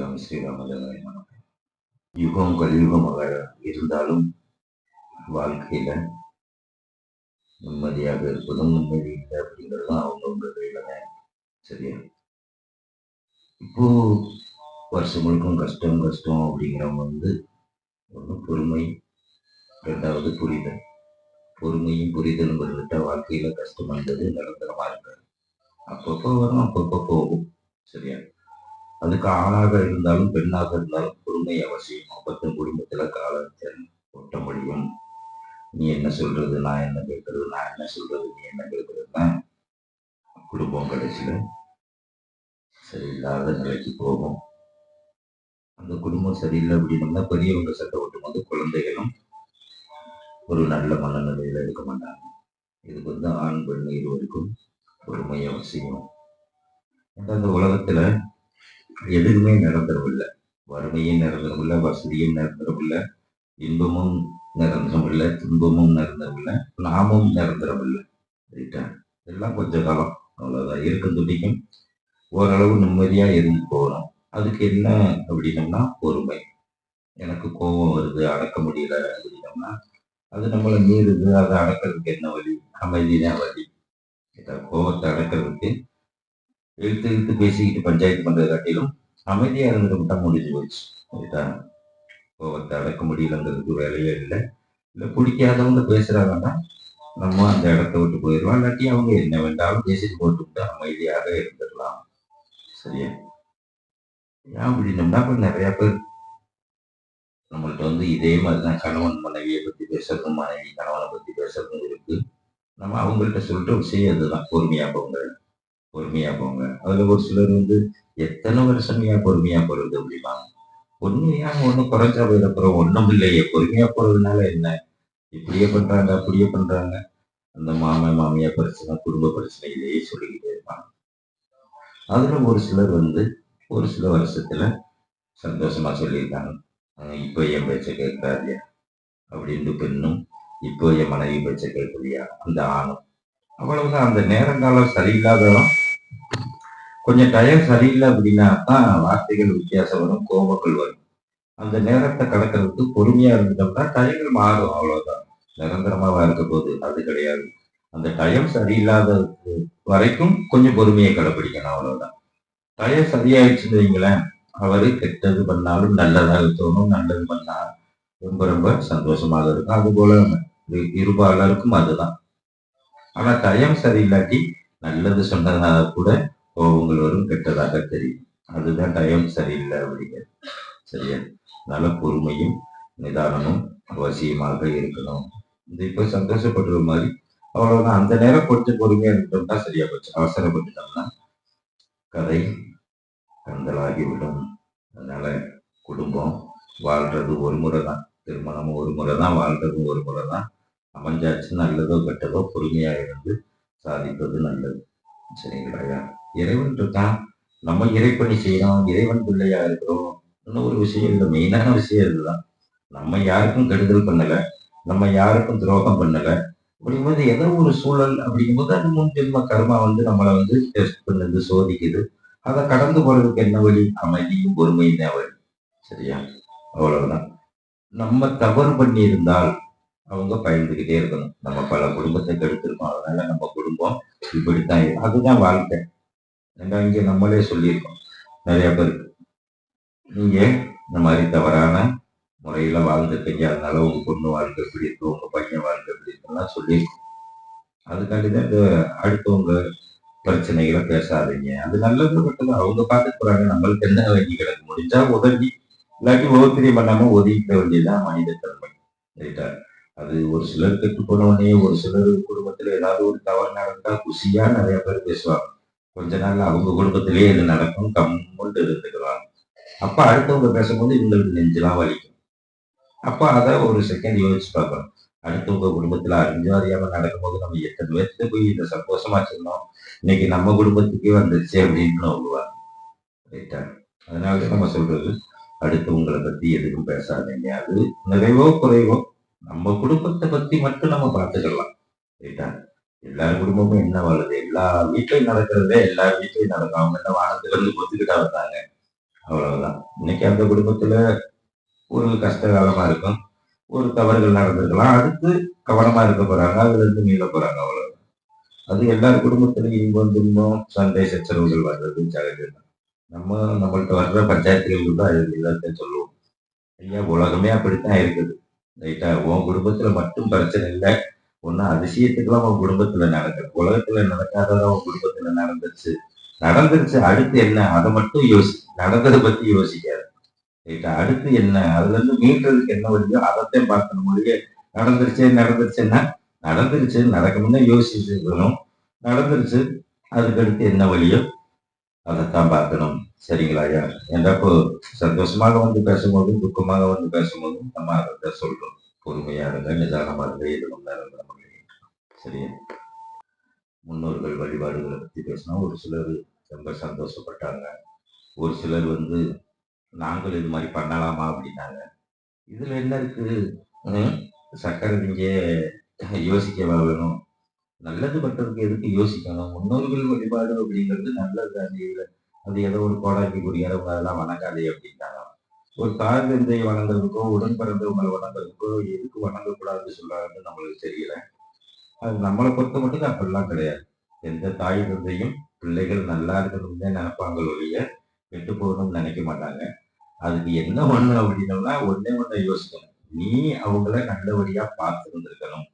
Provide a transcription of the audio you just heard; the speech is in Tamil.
ஸ்ரீராம் ஸ்ரீராமதேவாய நமக யுகம் கலியுகமாக இருந்தாலும் வாழ்க்கையில நிம்மதியாக இருப்பதும் நிம்மதி இல்லை அப்படிங்கிறதும் அவங்கவுங்க கையில தான் சரியா? இப்போ வருஷம் முழுக்கும் கஷ்டம் கஷ்டம் அப்படிங்கிறவங்க வந்து ஒன்று பொறுமை ரெண்டாவது புரிதல். பொறுமையும் புரிதலும் இருந்துட்டா வாழ்க்கையில கஷ்டமானது நிரந்தரமா இருக்காது. அப்பப்போ வரும் அப்பப்போ போகும். சரியா? அதுக்கு ஆணாக இருந்தாலும் பெண்ணாக இருந்தாலும் பொறுமை அவசியம். அப்பத்தன் குடும்பத்துல காலத்தின் ஒட்ட முடியும் நீ என்ன சொல்றது நான் என்ன கேட்கறது நான் என்ன சொல்றது நீ என்ன கேட்கறதுன்னா குடும்பம் கடைசியில சரியில்லாத நிலைக்கு போகும். அந்த குடும்பம் சரியில்லை அப்படின்னா பெரியவங்க சட்டை ஓட்டும் போது குழந்தைகளும் ஒரு நல்ல மனநிலையில இருக்க மாட்டாங்க. இதுக்கு வந்து ஆண் பெண் இருவருக்கும் பொறுமை அவசியம். அந்த உலகத்துல எதுவுமே நிரந்தரமில்லை. வறுமையும் நிரந்தரமில்லை வசதியும் நிரந்தரமில்லை இன்பமும் நிரந்தரமில்லை துன்பமும் நிரந்தரமில்லை நாமும் நிரந்தரம் ரைட்டா எல்லாம் கொஞ்ச காலம். அவ்வளோதான் இருக்கும் துடிக்கும். ஓரளவு நிம்மதியாக இருந்து போகணும். அதுக்கு என்ன அப்படின்னம்னா பொறுமை. எனக்கு கோபம் வருது அடக்க முடியல அப்படின்னம்னா அது நம்மளை மீறுது. அதை அடக்கிறதுக்கு என்ன வழி? அமைதி தான் வழி கோபத்தை அடக்கிறதுக்கு இழுத்து இழுத்து பேசிக்கிட்டு பஞ்சாயத்து பண்றதை காட்டிலும் அமைதியா இருந்துட்டு முடிஞ்சு போச்சு. ரைட்டா கோபத்தை அடக்க முடியலங்கிறதுக்கு வேலையே இல்லை. இல்லை பிடிக்காதவங்க பேசுறாங்கன்னா நம்ம அந்த இடத்த விட்டு போயிடுவோம் இல்லாட்டி அவங்க என்ன வேண்டாலும் பேசிட்டு போட்டு அமைதியாக இருந்துடலாம். சரியா? ஏன் அப்படின்னம்னா இப்போ நிறைய பேர் நம்மள்ட்ட வந்து இதே மாதிரிதான் கணவன் மனைவியை பத்தி பேசுறதும் மனைவி கணவனை பத்தி பேசுறதும் இருக்கு. நம்ம அவங்கள்ட்ட சொல்ற விஷயம் அதுதான் பொறுமையாக போங்க. பொறுமையா போங்க. அதுல ஒரு சிலர் வந்து எத்தனை வருஷமையா பொறுமையா போறது அப்படிம்பாங்க பொறுமையாக ஒண்ணும் குறைஞ்சா போயிடப்புறம் ஒண்ணும் இல்லையே. பொறுமையா போறதுனால என்ன? இப்படியே பண்றாங்க அப்படியே பண்றாங்க. அந்த மாமன் மாமியா பிரச்சனை குடும்ப பிரச்சனை இதையே சொல்லிக்கிட்டே இருப்பாங்க. அதுல ஒரு சிலர் வந்து ஒரு சில வருஷத்துல சந்தோஷமா சொல்லியிருக்காங்க. இப்போ என் பேச்சை கேட்கறாதியா அப்படின்னு பெண்ணும் இப்போ என் மனைவி பேச்சை கேட்கலையா? அந்த ஆணும். அவ்வளவுதான். அந்த நேரங்காலம் சரியில்லாததான் கொஞ்சம் டயர் சரியில்லை அப்படின்னா தான் வார்த்தைகள் வித்தியாசம் வரும் கோபங்கள் வரும். அந்த நேரத்தை கடக்கிறதுக்கு பொறுமையா இருந்துட்டோம்னா டயர்கள் மாறும் அவ்வளவுதான். நிரந்தரமாவா இருக்க போது அது கிடையாது. அந்த டயம் சரியில்லாத வரைக்கும் கொஞ்சம் பொறுமையை கடைப்பிடிக்கணும் அவ்வளவுதான். டயம் சரியாயிடுச்சுன்னு வைங்களேன் அவரு கெட்டது பண்ணாலும் நல்லதாக தோணும் நல்லது பண்ணா ரொம்ப ரொம்ப சந்தோஷமாக இருக்கும். அது போல இரு- இருபாலருக்கும் அதுதான். ஆனா டயம் சரியில்லாட்டி நல்லது சொன்னதாக கூட கோபங்கள் வரும் கெட்டதாக தெரியும். அதுதான் டயம் சரியில்லை அப்படிங்கிறது. சரியா? நல்ல பொறுமையும் நிதானமும் அவசியமாக இருக்கணும். இந்த இப்ப சந்தோஷப்படுற மாதிரி அவ்வளவுதான். அந்த நேரம் கொஞ்சம் பொறுமையா இருந்தோம்னா சரியா போச்சு. அவசரப்பட்டுட்டோம்னா கதை கந்தலாகிவிடும். அதனால குடும்பம் வாழ்றது ஒரு முறை தான் திருமணமும் ஒரு முறை தான் வாழ்றதும் ஒரு முறை தான் அமைஞ்சாச்சு நல்லதோ கெட்டதோ பொறுமையா இருந்து சாதிப்பது நல்லது. சரிங்களா இறைவன் இருக்கான் நம்ம இறைப்பணி செய்யறோம் இறைவன் பிள்ளையா இருக்கிறோம். இன்னும் ஒரு விஷயம் இல்லை மெயினான விஷயம் இதுதான். நம்ம யாருக்கும் கெடுதல் பண்ணல நம்ம யாருக்கும் துரோகம் பண்ணல. அப்படிங்கும்போது ஏதோ ஒரு சூழல் அப்படிங்கும்போது அது முன் ஜென்ம கர்மா வந்து நம்மளை வந்து டெஸ்ட் பண்ணுது சோதிக்குது. அதை கடந்து போறதுக்கு என்ன வழி? அமைதியும் பொறுமையும் தான் வழி சரியா? அவ்வளவுதான். நம்ம தவறு பண்ணியிருந்தால் அவங்க பயந்துகிட்டே இருக்கணும். நம்ம பல குடும்பத்தை கெடுத்திருக்கோம். அதனால நம்ம குடும்பம் இப்படித்தான் அதுதான் வாழ்க்கை. ஏன்னா இங்க நம்மளே சொல்லியிருக்கோம். நிறைய பேருக்கு நீங்க இந்த மாதிரி தவறான முறையில வாழ்ந்துட்டீங்க. அதனால உங்க பொண்ணு வாழ்க்கை எப்படி இருக்கு. உங்க பையன் வாழ்க்கை எப்படி இருக்குலாம் சொல்லியிருக்கோம். அதுக்காண்டி தான் இந்த அடுத்தவங்க பிரச்சனைகளை பேசாதீங்க. அது நல்லது மட்டும் அவங்க பார்த்துட்டு போறாங்க நம்மளுக்கு என்ன வங்கி கிடக்கு? முடிஞ்சா உதவி. இல்லாட்டி உபத்திரியம் பண்ணாம ஒதுக்கிட வேண்டியதுதான் மனித தன்மை ரைட்டா அது ஒரு சிலர் கெட்டு போனவனே ஒரு சிலர் குடும்பத்துல ஏதாவது ஒரு தவறு நடந்தா குஷியா நிறைய பேர் பேசுவாங்க. கொஞ்ச நாள் அவங்க குடும்பத்திலேயே இது நடக்கும் கம்முண்டு இருந்துக்குவாங்க அப்ப அடுத்தவங்க பேசும்போது இவங்களுக்கு நெஞ்செல்லாம் வலிக்கும். அப்ப அதை ஒரு செகண்ட் யோசிச்சு பார்க்கணும். அடுத்தவங்க குடும்பத்துல அறிஞ்சோ அறியாம நடக்கும்போது நம்ம எத்தனை பேர்த்து போய் இந்த சந்தோஷமா சொன்னோம் இன்னைக்கு நம்ம குடும்பத்துக்கே வந்துருச்சு அப்படின்னு சொல்லுவாங்க ரைட்டா அதனால நம்ம சொல்றது அடுத்தவங்களை பத்தி எதுக்கும் பேசாதீங்க. அது நிறைவோ குறைவோ நம்ம குடும்பத்தை பத்தி மட்டும் நம்ம பார்த்துக்கலாம். ரைட்டா எல்லா குடும்பமும் என்ன வருது எல்லா வீட்லயும் நடக்கிறதே எல்லா வீட்லயும் நடக்கும். அவங்க என்ன வானத்துல இருந்து ஒத்துக்கிட்டா வந்தாங்க? அவ்வளவுதான். இன்னைக்கு அந்த குடும்பத்துல ஒரு கஷ்ட காலமா இருக்கும். ஒரு தவறுகள் நடந்திருக்கலாம். அடுத்து கவனமா இருக்க போறாங்க. அதுல இருந்து மீள போறாங்க அவ்வளவு அது எல்லார் குடும்பத்திலும் இன்பம் துன்பம் சண்டை சச்சரவுகள் வர்றது சகஜம் நம்ம நம்மள்ட்ட வர்ற பஞ்சாயத்துகள் தான் எல்லாத்தையும் சொல்லுவோம். ஐயா உலகமே அப்படித்தான் இருக்குது. ரைட்டா? உன் குடும்பத்துல மட்டும் பிரச்சனை இல்லை. ஒன்னும் அதிசயத்துக்குலாம் உன் குடும்பத்துல நடக்குது. உலகத்துல நடக்காததான் உன் குடும்பத்துல நடந்துருச்சு. நடந்துருச்சு. அடுத்து என்ன? அதை மட்டும் யோசி நடந்ததை பத்தி யோசிக்காது. ரைட்டா? அடுத்து என்ன? அதுல இருந்து மீட்டுறதுக்கு என்ன வழியோ அதைத்தான் பார்க்கணும் மொழியே நடந்துருச்சு நடந்துருச்சுன்னா நடந்துருச்சு நடக்கணும்னு யோசிச்சு இருக்கணும். நடந்துருச்சு. அதுக்கு அடுத்து என்ன வழியோ அதைத்தான் பார்க்கணும். சரிங்களா ஐயா? என்றப்போ சந்தோஷமாக வந்து பேசும்போதும் துக்கமாக வந்து பேசும்போதும் நம்ம அதை சொல்றோம். பொறுமையா இருங்க நிதானமா இருங்க இது நேரம் நம்ம சரியா? முன்னோர்கள் வழிபாடுகளை பற்றி பேசினா ஒரு சிலர் ரொம்ப சந்தோஷப்பட்டாங்க. ஒரு சிலர் வந்து நாங்கள் இது மாதிரி பண்ணலாமா? அப்படின்னாங்க. இதில் என்ன இருக்குது சக்கரை நீங்கள் யோசிக்க வேணும். நல்லது பண்றதுக்கு எதுக்கு யோசிக்கணும்? முன்னோர்கள் வழிபாடு அப்படிங்கிறது நல்லது அது அது ஏதோ ஒரு கோடாக்கி குறியாரவங்க அதெல்லாம் வணங்காதே அப்படின்ட்டாங்க ஒரு தாய் தந்தையை வணங்குறதுக்கோ உடன் பிறந்தவங்களை வணங்குறதுக்கோ எதுக்கு வணங்கக்கூடாதுன்னு சொல்றாங்கன்னு நம்மளுக்கு தெரியல. அது நம்மளை பொறுத்த மட்டும் அப்படிலாம் கிடையாது. எந்த தாய் தந்தையும் பிள்ளைகள் நல்லா இருக்கணும்னு தான் நினைப்பாங்க ஒழிய கெட்டு போகணும்னு நினைக்க மாட்டாங்க. அதுக்கு என்ன பண்ணணும் அப்படின்னோம்னா ஒன்னே ஒண்ணு யோசிக்கணும். நீ அவங்கள நல்லபடியா பார்த்துருந்துருக்கணும்